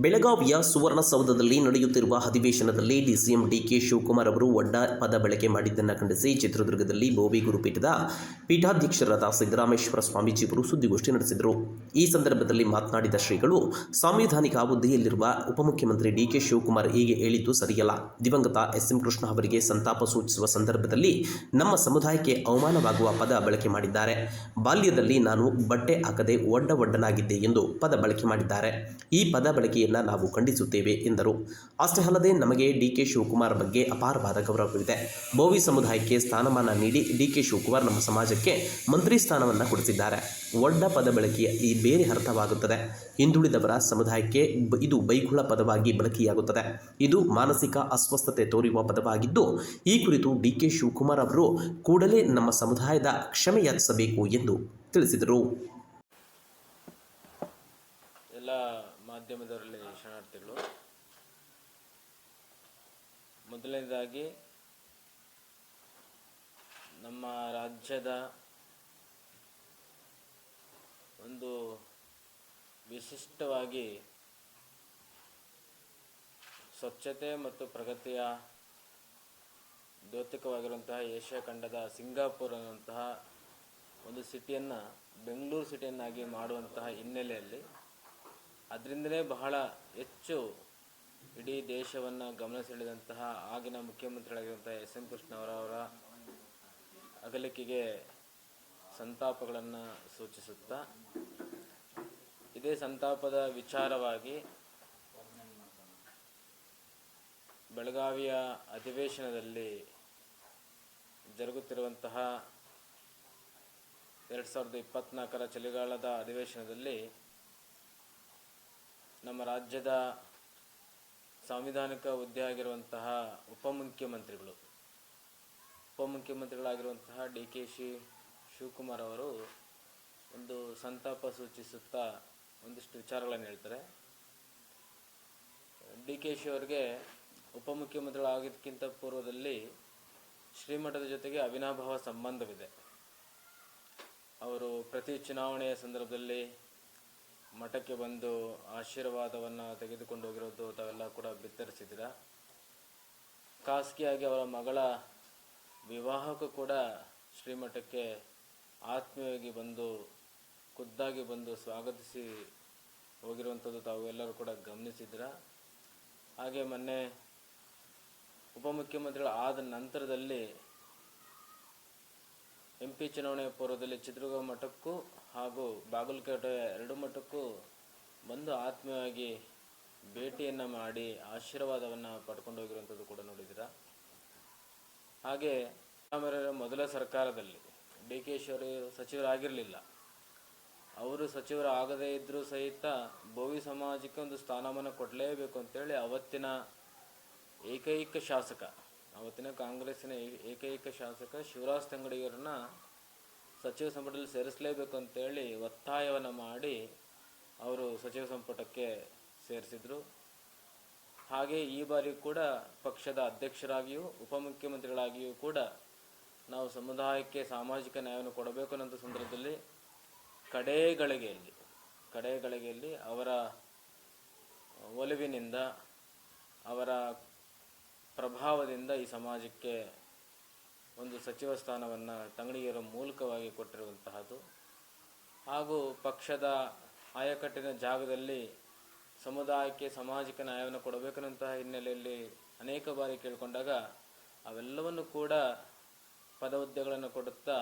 ಬೆಳಗಾವಿಯ ಸುವರ್ಣಸೌಧದಲ್ಲಿ ನಡೆಯುತ್ತಿರುವ ಅಧಿವೇಶನದಲ್ಲಿ ಡಿಸಿಎಂ ಡಿಕೆ ಶಿವಕುಮಾರ್ ಅವರು ಒಡ್ಡ ಪದ ಬಳಕೆ ಮಾಡಿದ್ದನ್ನು ಖಂಡಿಸಿ ಚಿತ್ರದುರ್ಗದಲ್ಲಿ ಬೋವಿ ಗುರುಪೀಠದ ಪೀಠಾಧ್ಯಕ್ಷರಾದ ಸಿದ್ದರಾಮೇಶ್ವರ ಸ್ವಾಮೀಜಿಯವರು ಸುದ್ದಿಗೋಷ್ಠಿ ನಡೆಸಿದರು. ಈ ಸಂದರ್ಭದಲ್ಲಿ ಮಾತನಾಡಿದ ಶ್ರೀಗಳು, ಸಾಂವಿಧಾನಿಕ ಹುದ್ದೆಯಲ್ಲಿರುವ ಉಪಮುಖ್ಯಮಂತ್ರಿ ಡಿಕೆ ಶಿವಕುಮಾರ್ ಹೀಗೆ ಹೇಳಿದ್ದು ಸರಿಯಲ್ಲ. ದಿವಂಗತ ಎಸ್ ಎಂ ಕೃಷ್ಣ ಅವರಿಗೆ ಸಂತಾಪ ಸೂಚಿಸುವ ಸಂದರ್ಭದಲ್ಲಿ ನಮ್ಮ ಸಮುದಾಯಕ್ಕೆ ಅವಮಾನವಾಗುವ ಪದ ಬಳಕೆ ಮಾಡಿದ್ದಾರೆ. ಬಾಲ್ಯದಲ್ಲಿ ನಾನು ಬಟ್ಟೆ ಹಾಕದೆ ಒಡ್ಡ ಒಡ್ಡನಾಗಿದ್ದೆ ಎಂದು ಪದ ಬಳಕೆ ಮಾಡಿದ್ದಾರೆ. ಈ ಪದ ಬಳಕೆಯನ್ನು ನಾವು ಖಂಡಿಸುತ್ತೇವೆ, ಎಂದರು. ಅಷ್ಟೇ ಅಲ್ಲದೆ ನಮಗೆ ಡಿಕೆ ಶಿವಕುಮಾರ್ ಬಗ್ಗೆ ಅಪಾರವಾದ ಗೌರವವಿದೆ ಬೋವಿ ಸಮುದಾಯಕ್ಕೆ ಸ್ಥಾನಮಾನ ನೀಡಿ ಡಿ ಕೆ ಶಿವಕುಮಾರ್ ನಮ್ಮ ಸಮಾಜಕ್ಕೆ ಮಂತ್ರಿ ಸ್ಥಾನವನ್ನು ಕೊಡಿಸಿದ್ದಾರೆ. ಒಡ್ಡ ಪದ ಬಳಕೆಯ ಈ ಬೇರೆ ಅರ್ಥವಾಗುತ್ತದೆ. ಹಿಂದುಳಿದವರ ಸಮುದಾಯಕ್ಕೆ ಇದು ಬೈಗುಳ ಪದವಾಗಿ ಬಳಕೆಯಾಗುತ್ತದೆ. ಇದು ಮಾನಸಿಕ ಅಸ್ವಸ್ಥತೆ ತೋರುವ ಪದವಾಗಿದ್ದು, ಈ ಕುರಿತು ಡಿಕೆ ಶಿವಕುಮಾರ್ ಅವರು ಕೂಡಲೇ ನಮ್ಮ ಸಮುದಾಯದ ಕ್ಷಮೆಯಾಚಿಸಬೇಕು ಎಂದು ತಿಳಿಸಿದರು. ಮಾಧ್ಯಮದವರಲ್ಲಿ ಶರಣಾರ್ಥಿಗಳು. ಮೊದಲನೇದಾಗಿ, ನಮ್ಮ ರಾಜ್ಯದ ಒಂದು ವಿಶಿಷ್ಟವಾಗಿ ಸ್ವಚ್ಛತೆ ಮತ್ತು ಪ್ರಗತಿಯ ದ್ಯೋತಕವಾಗಿರುವಂತಹ ಏಷ್ಯಾ ಖಂಡದ ಸಿಂಗಾಪುರ್ ಅನ್ನುವಂತಹ ಒಂದು ಸಿಟಿಯನ್ನು, ಬೆಂಗಳೂರು ಸಿಟಿಯನ್ನಾಗಿ ಮಾಡುವಂತಹ ಹಿನ್ನೆಲೆಯಲ್ಲಿ ಅದರಿಂದಲೇ ಬಹಳ ಹೆಚ್ಚು ಇಡೀ ದೇಶವನ್ನು ಗಮನ ಸೆಳೆದಂತಹ ಆಗಿನ ಮುಖ್ಯಮಂತ್ರಿಗಳಾಗಿರುವಂತಹ ಎಸ್ ಎಂ ಕೃಷ್ಣವರವರ ಅಗಲಿಕೆಗೆ ಸಂತಾಪಗಳನ್ನು ಸೂಚಿಸುತ್ತಾ, ಇದೇ ಸಂತಾಪದ ವಿಚಾರವಾಗಿ ಬೆಳಗಾವಿಯ ಅಧಿವೇಶನದಲ್ಲಿ ಜರುಗುತ್ತಿರುವಂತಹ ಎರಡು ಸಾವಿರದ ಇಪ್ಪತ್ನಾಲ್ಕರ ಚಳಿಗಾಲದ ಅಧಿವೇಶನದಲ್ಲಿ ನಮ್ಮ ರಾಜ್ಯದ ಸಾಂವಿಧಾನಿಕ ಹುದ್ದೆ ಆಗಿರುವಂತಹ ಉಪಮುಖ್ಯಮಂತ್ರಿಗಳು. ಉಪಮುಖ್ಯಮಂತ್ರಿಗಳಾಗಿರುವಂತಹ ಡಿ ಕೆ ಶಿ ಶಿವಕುಮಾರ್ ಅವರು ಒಂದು ಸಂತಾಪ ಸೂಚಿಸುತ್ತಾ ಒಂದಿಷ್ಟು ವಿಚಾರಗಳನ್ನು ಹೇಳ್ತಾರೆ. ಡಿ ಕೆ ಶಿ ಅವರಿಗೆ ಉಪಮುಖ್ಯಮಂತ್ರಿಗಳಾಗೋದಕ್ಕಿಂತ ಪೂರ್ವದಲ್ಲಿ ಶ್ರೀಮಠದ ಜೊತೆಗೆ ಅವಿನಾಭಾವ ಸಂಬಂಧವಿದೆ. ಅವರು ಪ್ರತಿ ಚುನಾವಣೆಯ ಸಂದರ್ಭದಲ್ಲಿ ಮಠಕ್ಕೆ ಬಂದು ಆಶೀರ್ವಾದವನ್ನು ತೆಗೆದುಕೊಂಡು ಹೋಗಿರೋದು ತಾವೆಲ್ಲ ಕೂಡ ಬಿತ್ತರಿಸಿದ್ದೀರ? ಖಾಸಗಿಯಾಗಿ ಅವರ ಮಗಳ ವಿವಾಹಕ್ಕೂ ಕೂಡ ಶ್ರೀಮಠಕ್ಕೆ ಆತ್ಮೀಯವಾಗಿ ಬಂದು, ಖುದ್ದಾಗಿ ಬಂದು ಸ್ವಾಗತಿಸಿ ಹೋಗಿರುವಂಥದ್ದು ತಾವು ಎಲ್ಲರೂ ಕೂಡ ಗಮನಿಸಿದ್ರ ಹಾಗೆ ಮೊನ್ನೆ ಉಪಮುಖ್ಯಮಂತ್ರಿಗಳು ಆದ ನಂತರದಲ್ಲಿ ಎಂ ಪಿ ಚುನಾವಣೆಯ ಪೂರ್ವದಲ್ಲಿ ಚಿತ್ರದುರ್ಗ ಮಠಕ್ಕೂ ಹಾಗೂ ಬಾಗಲಕೋಟೆ ಎರಡು ಮಠಕ್ಕೂ ಬಂದು ಆತ್ಮೀಯವಾಗಿ ಭೇಟಿಯನ್ನು ಮಾಡಿ ಆಶೀರ್ವಾದವನ್ನು ಪಡ್ಕೊಂಡು ಹೋಗಿರುವಂಥದ್ದು ಕೂಡ ನೋಡಿದ್ದೀರಾ? ಹಾಗೆ ಮೊದಲ ಸರ್ಕಾರದಲ್ಲಿ ಡಿ ಕೆ ಶಿವರು ಸಚಿವರಾಗಿರಲಿಲ್ಲ. ಅವರು ಸಚಿವರು ಆಗದೇ ಇದ್ದರೂ ಸಹಿತ ಭೋವಿ ಸಮಾಜಕ್ಕೆ ಒಂದು ಸ್ಥಾನಮಾನ ಕೊಡಲೇಬೇಕು ಅಂತೇಳಿ ಅವತ್ತಿನ ಏಕೈಕ ಶಾಸಕ ಅವತ್ತಿನ ಕಾಂಗ್ರೆಸ್ಸಿನ ಏಕೈಕ ಶಾಸಕ ಶಿವರಾಜ್ ತಂಗಡಿಯವರನ್ನ ಸಚಿವ ಸಂಪುಟದಲ್ಲಿ ಸೇರಿಸಲೇಬೇಕು ಅಂತೇಳಿ ಒತ್ತಾಯವನ್ನು ಮಾಡಿ ಅವರು ಸಚಿವ ಸಂಪುಟಕ್ಕೆ ಸೇರಿಸಿದರು. ಹಾಗೆ ಈ ಬಾರಿ ಕೂಡ ಪಕ್ಷದ ಅಧ್ಯಕ್ಷರಾಗಿಯೂ, ಉಪಮುಖ್ಯಮಂತ್ರಿಗಳಾಗಿಯೂ ಕೂಡ ನಾವು ಸಮುದಾಯಕ್ಕೆ ಸಾಮಾಜಿಕ ನ್ಯಾಯವನ್ನು ಕೊಡಬೇಕು ಅನ್ನೋ ಸಂದರ್ಭದಲ್ಲಿ ಕಡೇ ಗಳಿಗೆಯಲ್ಲಿ ಕಡೇ ಗಳಿಗೆಯಲ್ಲಿ ಅವರ ಒಲವಿನಿಂದ ಅವರ ಪ್ರಭಾವದಿಂದ ಈ ಸಮಾಜಕ್ಕೆ ಒಂದು ಸಚಿವ ಸ್ಥಾನವನ್ನು ತಂಗಡಿಯರ ಮೂಲಕವಾಗಿ ಕೊಟ್ಟಿರುವಂತಹದ್ದು. ಹಾಗೂ ಪಕ್ಷದ ಆಯಕಟ್ಟಿನ ಜಾಗದಲ್ಲಿ ಸಮುದಾಯಕ್ಕೆ ಸಾಮಾಜಿಕ ನ್ಯಾಯವನ್ನು ಕೊಡಬೇಕನ್ನಂತಹ ಹಿನ್ನೆಲೆಯಲ್ಲಿ ಅನೇಕ ಬಾರಿ ಕೇಳಿಕೊಂಡಾಗ ಅವೆಲ್ಲವನ್ನು ಕೂಡ ಪದ ಹುದ್ದೆಗಳನ್ನು ಕೊಡುತ್ತಾ